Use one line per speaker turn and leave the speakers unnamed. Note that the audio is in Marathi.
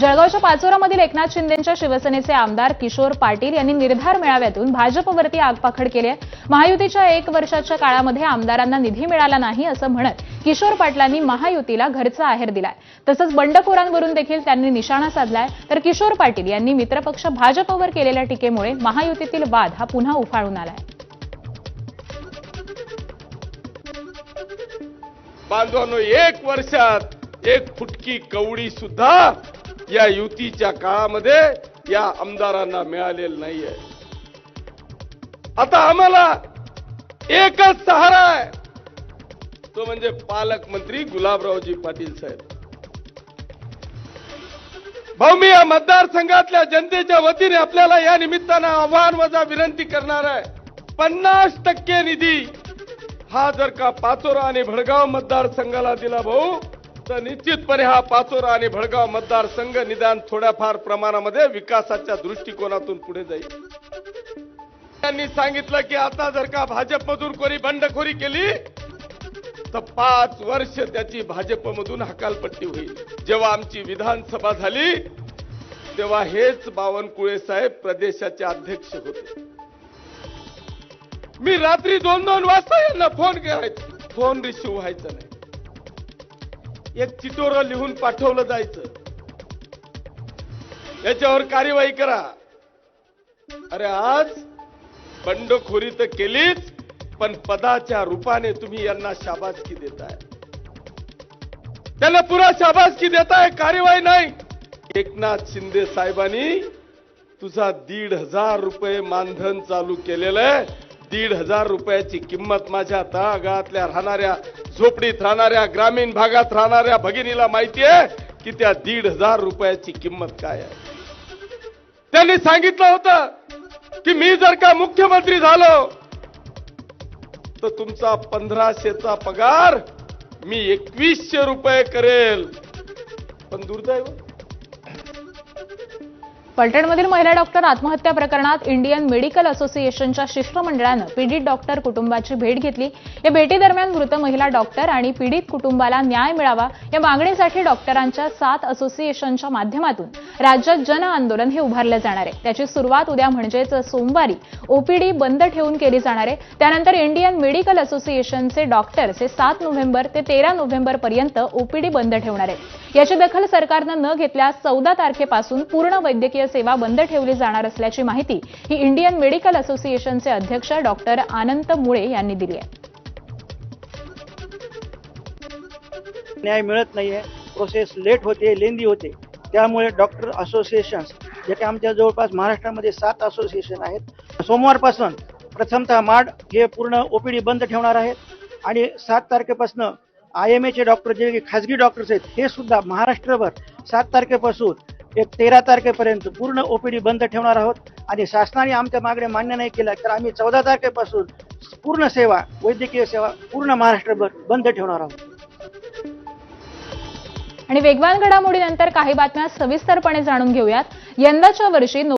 जळगावच्या पाचोरामधील एकनाथ शिंदेच्या शिवसेनेचे आमदार किशोर पाटील यांनी निर्धार मेळाव्यातून भाजपवरती आगपाखड केली आहे. महायुतीच्या एक वर्षाच्या काळामध्ये आमदारांना निधी मिळाला नाही असं म्हणत किशोर पाटलांनी महायुतीला घरचा आहेर दिलाय. तसंच बंडखोरांवरून देखील त्यांनी निशाणा साधलाय. तर किशोर पाटील यांनी मित्रपक्ष भाजपवर केलेल्या टीकेमुळे महायुतीतील वाद हा पुन्हा उफाळून आलाय.
बांधवांनो एक वर्षात एक फुटकी कवडी सुद्धा या युतीच्या काळामध्ये या आमदारांना मिळालेलं नाहीये. आता आम्हाला एकच सहारा आहे. तो म्हणजे पालकमंत्री गुलाबरावजी पाटील साहेब. भाऊ मी या मतदारसंघातल्या जनतेच्या वतीने आपल्याला या निमित्तानं आव्हान वजा विनंती करणार आहे. पन्नास टक्के निधी हा जर का पाचोरा आणि भडगाव मतदारसंघाला दिला भाऊ तर निश्चितपणे हा पाचोरा आणि भडगाव मतदारसंघ निदान थोड्याफार प्रमाणामध्ये विकासाच्या दृष्टिकोनातून पुढे जाईल. त्यांनी सांगितलं की आता जर का भाजपमधून कोणी बंडखोरी केली तर पाच वर्ष त्याची भाजपमधून हकालपट्टी होईल. जेव्हा आमची विधानसभा झाली तेव्हा हेच बावनकुळे साहेब प्रदेशाचे अध्यक्ष होते. मी रात्री दोन दोन वाजता यांना फोन करायचो. फोन रिसिव्ह व्हायचा नाही. एक चिटोर लिहून पाठवलं जायचं. याच्यावर कार्यवाही करा. अरे आज बंडखोरी तर केलीच पण पदाच्या रूपाने तुम्ही यांना शाबासकी देताय. त्यांना पुरा शाबासकी देताय कार्यवाही नाही. एकनाथ शिंदे साहेबांनी तुझा दीड हजार रुपये मानधन चालू केलेलं आहे. दीड हजार रुपयाची किंमत माझ्या तळागाळातल्या राहणाऱ्या झोपडीत राहणाऱ्या ग्रामीण भागात राहणाऱ्या भगिनीला माहिती आहे की त्या दीड हजार रुपयाची किंमत काय आहे? त्यांनी सांगितलं होतं की मी जर का मुख्यमंत्री झालो तर तुमचा पंधराशेचा पगार मी एकवीसशे रुपये करेल. पण दुर्दैव
फलटणमधील महिला डॉक्टर आत्महत्या प्रकरणात इंडियन मेडिकल असोसिएशनच्या शिष्टमंडळानं पीडित डॉक्टर कुटुंबाची भेट घेतली. या भेटीदरम्यान मृत महिला डॉक्टर आणि पीडित कुटुंबाला न्याय मिळावा या मागणीसाठी डॉक्टरांच्या सात असोसिएशनच्या माध्यमातून राज्यात जन आंदोलन हे उभारलं जाणार आहे. त्याची सुरुवात उद्या म्हणजेच सोमवारी ओपीडी बंद ठेवून केली जाणार आहे. त्यानंतर इंडियन मेडिकल असोसिएशनचे डॉक्टर्स हे सात नोव्हेंबर ते तेरा नोव्हेंबर पर्यंत ओपीडी बंद ठेवणार आहे याची दखल सरकारनं न घेतल्यास चौदा तारखेपासून पूर्ण वैद्यकीय सेवा बंद ठेवली जाणार असल्याची माहिती ही इंडियन मेडिकल असोसिएशनचे अध्यक्ष डॉक्टर आनंद मुळे यांनी दिली आहे.
न्याय मिळत नाहीये. प्रोसेस लेट होते लेंदी होते. त्यामुळे डॉक्टर असोसिएशन जे काही आमच्या जवळपास महाराष्ट्रामध्ये सात असोसिएशन आहेत सोमवारपासून प्रथमतः माड हे पूर्ण ओपीडी बंद ठेवणार आहेत. आणि सात तारखेपासून आय एम एचे डॉक्टर जे खाजगी डॉक्टर्स आहेत हे सुद्धा महाराष्ट्रभर सात तारखेपासून एक तेरा तारखेपर्यंत पूर्ण ओपीडी बंद ठेवणार आहोत. आणि शासनाने आमच्या मागण्या मान्य नाही केल्या तर आम्ही चौदा तारखेपासून पूर्ण सेवा वैद्यकीय सेवा पूर्ण महाराष्ट्रभर बंद ठेवणार आहोत.
आणि वेगवान घडामोडीनंतर काही बातम्या सविस्तरपणे जाणून घेऊयात. यंदाच्या वर्षी